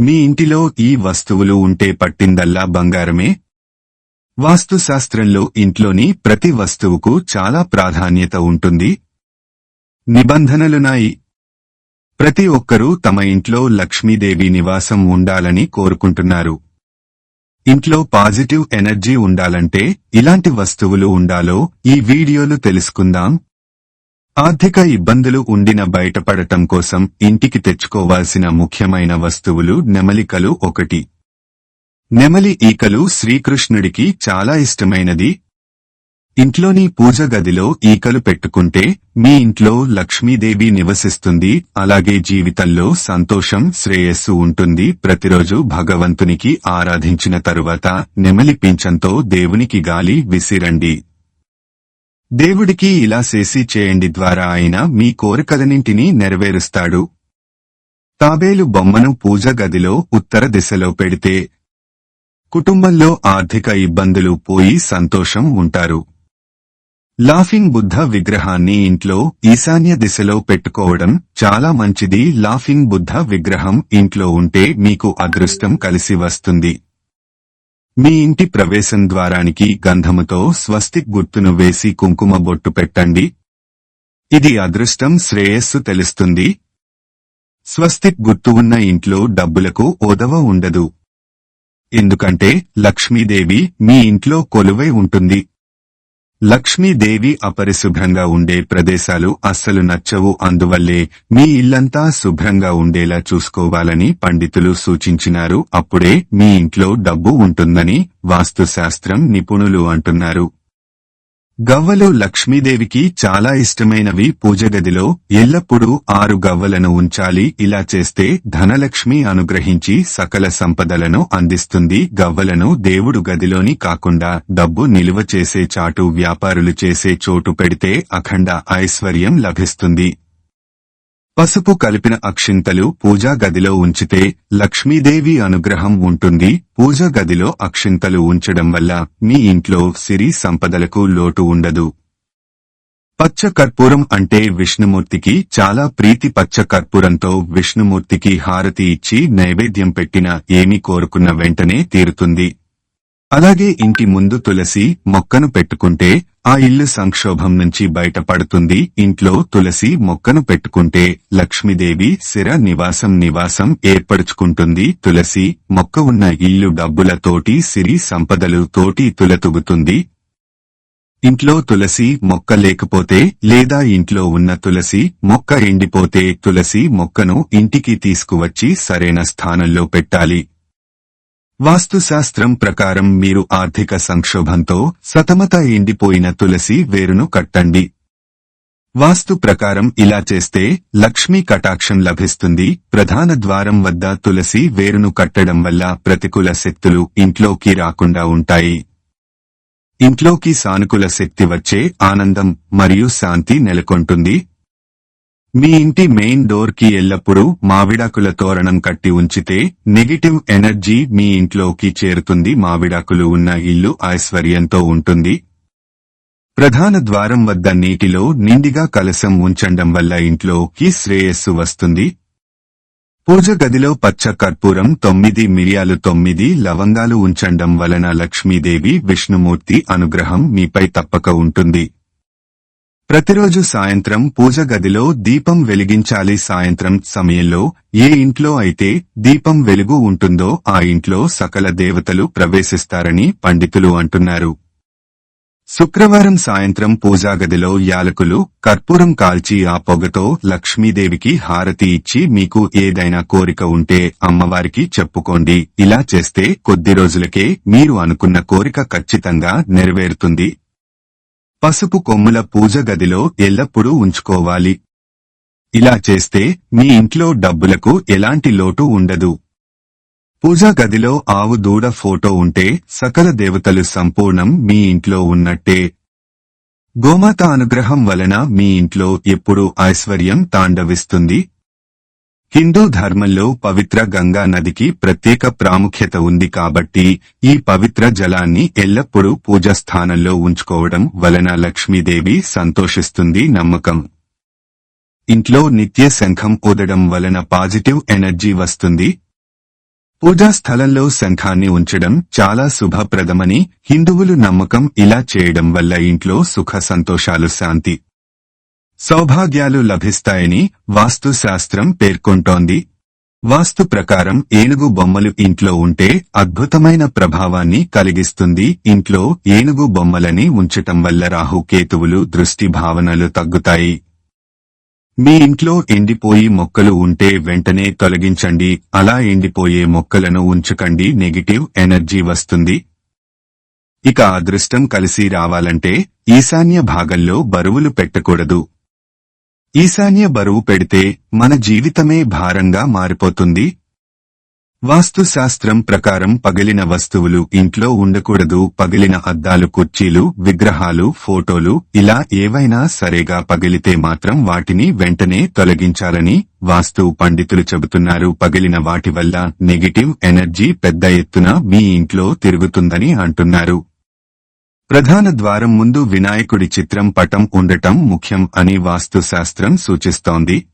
మీ ఇంటిలో ఈ వస్తువులు ఉంటే పట్టిందల్లా బంగారమే? వాస్తుశాస్త్రంలో ఇంట్లోని ప్రతి వస్తువుకు చాలా ప్రాధాన్యత ఉంటుంది. నిబంధనలున్నాయి. ప్రతి ఒక్కరూ తమ ఇంట్లో లక్ష్మీదేవి నివాసం ఉండాలని కోరుకుంటున్నారు. ఇంట్లో పాజిటివ్ ఎనర్జీ ఉండాలంటే ఇలాంటి వస్తువులు ఉండాలో ఈ వీడియోలు తెలుసుకుందాం. ఆర్థిక ఇబ్బందులు ఉండిన బయటపడటం కోసం ఇంటికి తెచ్చుకోవాల్సిన ముఖ్యమైన వస్తువులు నెమలికలు ఒకటి. నెమలి ఈకలు శ్రీకృష్ణుడికి చాలా ఇష్టమైనది. ఇంట్లోని పూజ గదిలో ఈకలు పెట్టుకుంటే మీ ఇంట్లో లక్ష్మీదేవి నివసిస్తుంది అలాగే జీవితంలో సంతోషం శ్రేయస్సు ఉంటుంది. ప్రతిరోజు భగవంతునికి ఆరాధించిన తరువాత నెమలి పింఛంతో దేవునికి గాలి విసిరండి. దేవుడికి ఇలా చేసి చేయండి ద్వారా ఆయన మీ కోరికలన్నింటినీ నెరవేరుస్తాడు. తాబేలు బొమ్మను పూజ గదిలో ఉత్తర దిశలో పెడితే కుటుంబంలో ఆర్థిక ఇబ్బందులు పోయి సంతోషం ఉంటారు. లాఫింగ్ బుద్ధ విగ్రహాన్ని ఇంట్లో ఈశాన్య దిశలో పెట్టుకోవడం చాలా మంచిది. లాఫింగ్ బుద్ధ విగ్రహం ఇంట్లో ఉంటే మీకు అదృష్టం కలిసి వస్తుంది. మీ ఇంటి ప్రవేశం ద్వారానికి గంధముతో స్వస్తిక్ గుర్తును వేసి కుంకుమ బొట్టు పెట్టండి. ఇది అదృష్టం శ్రేయస్సు తెలుస్తుంది. స్వస్తిక్ గుర్తు ఉన్న ఇంట్లో డబ్బులకు ఓదవ ఉండదు. ఎందుకంటే లక్ష్మీదేవి మీ ఇంట్లో కొలువై ఉంటుంది. లక్ష్మీదేవి అపరిశుభ్రంగా ఉండే ప్రదేశాలు అస్సలు నచ్చవు. అందువల్లే మీ ఇల్లంతా శుభ్రంగా ఉండేలా చూసుకోవాలని పండితులు సూచించినారు. అప్పుడే మీ ఇంట్లో డబ్బు ఉంటుందని వాస్తుశాస్త్రం నిపుణులు అంటున్నారు. గవ్వలు లక్ష్మీదేవికి చాలా ఇష్టమైనవి. పూజగదిలో ఎల్లప్పుడూ ఆరు గవ్వలను ఉంచాలి. ఇలా చేస్తే ధనలక్ష్మి అనుగ్రహించి సకల సంపదలను అందిస్తుంది. గవ్వలను దేవుడు గదిలోని కాకుండా డబ్బు నిలువ చేసే చాటు వ్యాపారులు చేసే చోటు పెడితే అఖండ ఐశ్వర్యం లభిస్తుంది. పసుపు కలిపిన అక్షింతలు పూజా గదిలో ఉంచితే లక్ష్మీదేవి అనుగ్రహం ఉంటుంది. పూజా గదిలో అక్షింతలు ఉంచడం వల్ల మీ ఇంట్లో సిరి సంపదలకు లోటు ఉండదు. పచ్చ కర్పూరం అంటే విష్ణుమూర్తికి చాలా ప్రీతి పచ్చ కర్పూరంతో విష్ణుమూర్తికి హారతి ఇచ్చి నైవేద్యం పెట్టిన ఏమి కోరుకున్న వెంటనే తీరుతుంది. అలాగే ఇంటి ముందు తులసి మొక్కను పెట్టుకుంటే ఆ ఇల్లు సంక్షోభం నుంచి బయటపడుతుంది. ఇంట్లో తులసి మొక్కను పెట్టుకుంటే లక్ష్మీదేవి సిర నివాసం నివాసం ఏర్పరుచుకుంటుంది తులసి మొక్క ఉన్న ఇల్లు డబ్బులతోటి సిరి సంపదలు తోటి తులతుగుతుంది. ఇంట్లో తులసి మొక్క లేకపోతే లేదా ఇంట్లో ఉన్న తులసి మొక్క ఎండిపోతే తులసి మొక్కను ఇంటికి తీసుకువచ్చి సరైన స్థానంలో పెట్టాలి. వాస్తుశాస్త్రం ప్రకారం మీరు ఆర్థిక సంక్షోభంతో సతమత ఎండిపోయిన తులసి వేరును కట్టండి. వాస్తు ప్రకారం ఇలా చేస్తే లక్ష్మీ కటాక్షం లభిస్తుంది. ప్రధాన ద్వారం వద్ద తులసి వేరును కట్టడం వల్ల ప్రతికూల శక్తులు ఇంట్లోకి రాకుండా ఉంటాయి. ఇంట్లోకి సానుకూల శక్తి వచ్చే ఆనందం మరియు శాంతి నెలకొంటుంది. మీ ఇంటి మెయిన్ డోర్కి ఎల్లప్పుడూ మావిడాకుల తోరణం కట్టి ఉంచితే నెగిటివ్ ఎనర్జీ మీ ఇంట్లోకి చేరుతుంది. మావిడాకులు ఉన్న ఇల్లు ఐశ్వర్యంతో ఉంటుంది. ప్రధాన ద్వారం వద్ద నీటిలో నిండిగా కలశం ఉంచండం వల్ల ఇంట్లోకి శ్రేయస్సు వస్తుంది. పూజ గదిలో పచ్చ కర్పూరం తొమ్మిది మిరియాలు తొమ్మిది లవంగాలు ఉంచండం వలన లక్ష్మీదేవి విష్ణుమూర్తి అనుగ్రహం మీపై తప్పక ఉంటుంది. ప్రతిరోజు సాయంత్రం పూజ గదిలో దీపం వెలిగించాలి సాయంత్రం సమయంలో ఏ ఇంట్లో అయితే దీపం వెలుగు ఉంటుందో ఆ ఇంట్లో సకల దేవతలు ప్రవేశిస్తారని పండితులు అంటున్నారు. శుక్రవారం సాయంత్రం పూజా గదిలో యాలకులు కర్పూరం కాల్చి ఆ పొగతో లక్ష్మీదేవికి హారతి ఇచ్చి మీకు ఏదైనా కోరిక ఉంటే అమ్మవారికి చెప్పుకోండి. ఇలా చేస్తే కొద్ది రోజులకే మీరు అనుకున్న కోరిక ఖచ్చితంగా నెరవేరుతుంది. పసుపు కొమ్ముల పూజ గదిలో ఎల్లప్పుడూ ఉంచుకోవాలి. ఇలా చేస్తే మీ ఇంట్లో డబ్బులకు ఎలాంటి లోటు ఉండదు. పూజా గదిలో ఆవు దూడ ఫోటో ఉంటే సకల దేవతలు సంపూర్ణం మీ ఇంట్లో ఉన్నట్టే. గోమాత అనుగ్రహం వలన మీ ఇంట్లో ఎప్పుడూ ఐశ్వర్యం తాండవిస్తుంది హిందూ ధర్మంలో పవిత్ర గంగా నదికి ప్రత్యేక ప్రాముఖ్యత ఉంది కాబట్టి ఈ పవిత్ర జలాన్ని ఎల్లప్పుడూ పూజా స్థానంలో ఉంచుకోవడం వలన లక్ష్మీదేవి సంతోషిస్తుంది నమ్మకం. ఇంట్లో నిత్య శంఖం ఊదడం వలన పాజిటివ్ ఎనర్జీ వస్తుంది. పూజా స్థలంలో శంఖాన్ని ఉంచడం చాలా శుభప్రదమని హిందువులు నమ్మకం ఇలా చేయడం వల్ల ఇంట్లో సుఖ సంతోషాలు శాంతి సౌభాగ్యాలు లభిస్తాయని వాస్తుశాస్త్రం పేర్కొంటోంది. వాస్తు ప్రకారం ఏనుగు బొమ్మలు ఇంట్లో ఉంటే అద్భుతమైన ప్రభావాన్ని కలిగిస్తుంది. ఇంట్లో ఏనుగు బొమ్మలని ఉంచటం వల్ల రాహుకేతువులు దృష్టి భావనలు తగ్గుతాయి. మీ ఇంట్లో ఎండిపోయి మొక్కలు ఉంటే వెంటనే తొలగించండి. అలా ఎండిపోయే మొక్కలను ఉంచకండి. నెగిటివ్ ఎనర్జీ వస్తుంది. ఇక అదృష్టం కలిసి రావాలంటే ఈశాన్య భాగంలో బరువులు పెట్టకూడదు. ఈశాన్య బరువు పెడితే మన జీవితమే భారంగా మారిపోతుంది. వాస్తుశాస్త్రం ప్రకారం పగిలిన వస్తువులు ఇంట్లో ఉండకూడదు పగిలిన అద్దాలు కుర్చీలు విగ్రహాలు ఫోటోలు ఇలా ఏవైనా సరేగా పగిలితే మాత్రం వాటిని వెంటనే తొలగించాలని వాస్తు పండితులు చెబుతున్నారు. పగిలిన వాటి వల్ల నెగిటివ్ ఎనర్జీ పెద్ద ఎత్తున మీ ఇంట్లో తిరుగుతుందని అంటున్నారు. ప్రధాన ద్వారం ముందు వినాయకుడి చిత్రం పటం ఉండటం ముఖ్యం అని వాస్తుశాస్త్రం సూచిస్తోంది.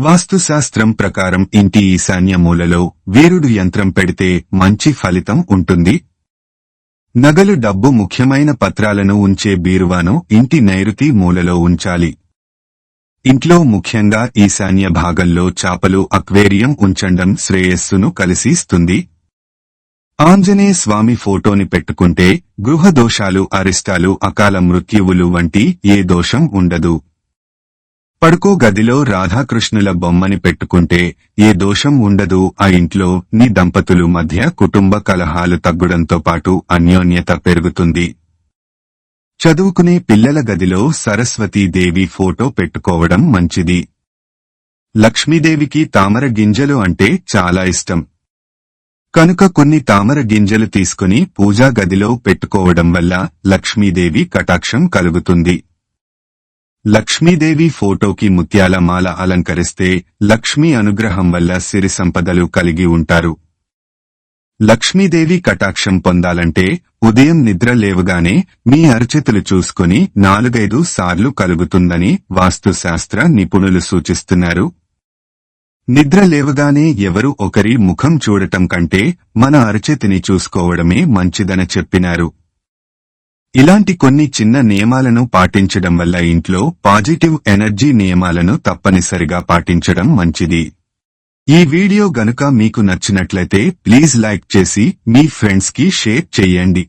వాస్తుశాస్త్రం ప్రకారం ఇంటి ఈశాన్య మూలలో వీరుడు యంత్రం పెడితే మంచి ఫలితం ఉంటుంది. నగలు డబ్బు ముఖ్యమైన పత్రాలను ఉంచే బీరువాను ఇంటి నైరుతి మూలలో ఉంచాలి. ఇంట్లో ముఖ్యంగా ఈశాన్య భాగంలో చాపలు అక్వేరియం ఉంచండం శ్రేయస్సును కలిసిస్తుంది. ఆంజనేయ స్వామి ఫోటోని పెట్టుకుంటే గృహ దోషాలు అరిష్టాలు అకాల మృత్యువులు వంటి ఏ దోషం ఉండదు. పడుకో గదిలో రాధాకృష్ణుల బొమ్మని పెట్టుకుంటే ఏ దోషం ఉండదు. ఆ ఇంట్లో నీ దంపతులు మధ్య కుటుంబ కలహాలు తగ్గుడంతో పాటు అన్యోన్యత పెరుగుతుంది. చదువుకునే పిల్లల గదిలో సరస్వతీదేవి ఫోటో పెట్టుకోవడం మంచిది. లక్ష్మీదేవికి తామర గింజలు అంటే చాలా ఇష్టం. కనుక కొన్ని తామర గింజలు తీసుకుని పూజా గదిలో పెట్టుకోవడం వల్ల లక్ష్మీదేవి కటాక్షం కలుగుతుంది. లక్ష్మీదేవి ఫోటోకి ముత్యాల మాల అలంకరిస్తే లక్ష్మీ అనుగ్రహం వల్ల సిరి సంపదలు కలిగి ఉంటారు. లక్ష్మీదేవి కటాక్షం పొందాలంటే ఉదయం నిద్ర లేవగానే మీ అరచేతులు చూసుకుని నాలుగైదు సార్లు కలుగుతుందని వాస్తుశాస్త్ర నిపుణులు సూచిస్తున్నారు. నిద్ర లేవగానే ఎవరు ఒకరి ముఖం చూడటం కంటే మన అరచేతిని చూసుకోవడమే మంచిదని చెప్పినారు. ఇలాంటి కొన్ని చిన్న నియమాలను పాటించడం వల్ల ఇంట్లో పాజిటివ్ ఎనర్జీ నియమాలను తప్పనిసరిగా పాటించడం మంచిది. ఈ వీడియో గనుక మీకు నచ్చినట్లయితే ప్లీజ్ లైక్ చేసి మీ ఫ్రెండ్స్కి షేర్ చేయండి.